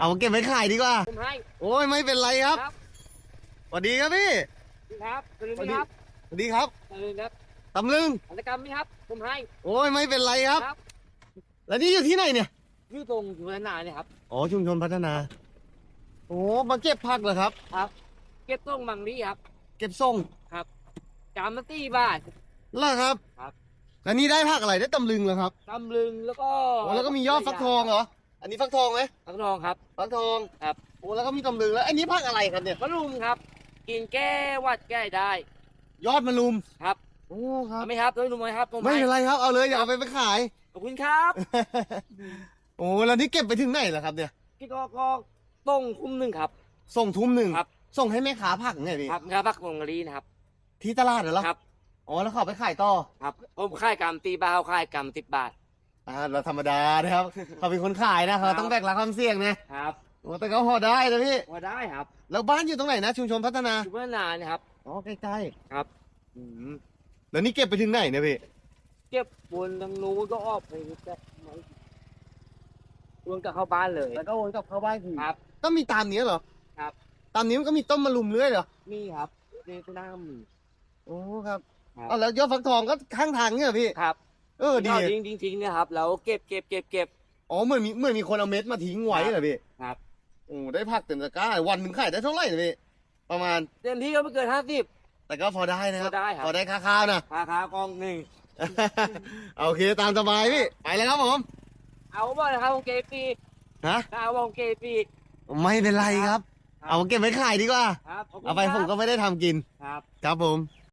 เอาเก็บไว้ขายดีกว่า ผมให้โอ้ยไม่เป็นไรครับครับสวัสดีครับพี่ครับตื่นสวัสไหมดีครับสวัสดีครับตื่นครับตำลึงกิจกรรมไหมครับ ผมให้โอ้ยไม่เป็นไรครับ ครับแล้วนี่อยู่ที่ไหนเนี่ยอยู่ตรงอยู่นานๆเนี่ยครับ อ๋อชุมชนพัฒนา โอ้มาเก็บผักเหรอครับเก็บต้งมังลีครับ เก็บส่งจามมาตี้บาทเหรอครับครับ แล้วนี่ได้ผักอะไรได้ตำลึงเหรอครับตำลึงแล้วก็ โอ้แล้วก็มียอดฟักทองเหรอ อันนี้ฟักทองไหมฟักทองครับ ฟักทองครับ โอ้แล้วก็มีตำลึงแล้ว อันนี้ผักอะไรครับเนี่ยมะรุมครับ กินแก้หวัดแก้ได้ ยอดมะลุมครับโอ้ครับ เอาไหมครับด้วยดูไหมครับผมไม่ให้เป็นไรครับ เอาเลยอย่าเอาไปไปขาย ขอบคุณครับโอ้แล้วนี่เก็บไปถึงไหนล่ะครับเนี่ย พี่ก็ก็ต้งคุ้มหนึ่งครับ ส่งทุ่มหนึ่งครับ ส่งให้แม่ค้าผักไงพี่ครับครับฟักมังลีนะครับ ที่ตลาดเหรอครับ อ๋อแล้วเขาเอาไปขายต่อ ครับผมค่ายกรรมตีบาวค่ายกรรมสิบบาท อ่าเราธรรมดานะครับ เขาเป็นคนขายนะเขาครับต้องแบกรับความเสี่ยงนะครับโอ้แต่เขาพอได้นะพี่พอได้ครับแล้วบ้านอยู่ตรงไหนนะชุมชนพัฒนาอยู่เมื่อนานนะครับอ๋อใกล้ครับๆอืมแล้วนี่เก็บไปถึงไหนเนี่ยพี่เก็บบนทางนู้นก็ออกไปจะวนกลับเข้าบ้านเลยแล้วก็วนกลับเข้าบ้านทีครับก็มีตามนี้เหรอครับตามนี้มันก็มีต้นมะลุมเรื่อยเหรอนี่ครับนี่ก็น้ำมีโอ้ครับครับเอาแล้วยอดฟักทองก็ข้างทางเนี่ยเหรอพี่ครับ เออดีทิ้งทิ้งทิ้งเนี่ยครับแล้วเก็บเก็บเก็บเก็บ อ๋อเหมือนมีเหมือนมีคนเอาเม็ดมาทิ้งไว้เหรอพี่ครับ โอ้ได้ผักเต็มตะกร้าวันหนึ่งขายได้เท่าไหร่เนี่ยพี่ประมาณ เต็มที่ก็ไม่เกินห้าสิบ แต่ก็พอได้นะครับพอได้ครับ พอได้ค่าข้าวนะ ราคากองหนึ่ง โอเคตามสบายพี่ไปเลยครับผมเอาบ่อยนะครับของเกปีฮะเอาของเกปีไม่เป็นไรครับครับ เอาเก็บไว้ขายดีกว่า ครับขบคุณเอาไปครับผมก็ไม่ได้ทำกิน ครับ ครับผม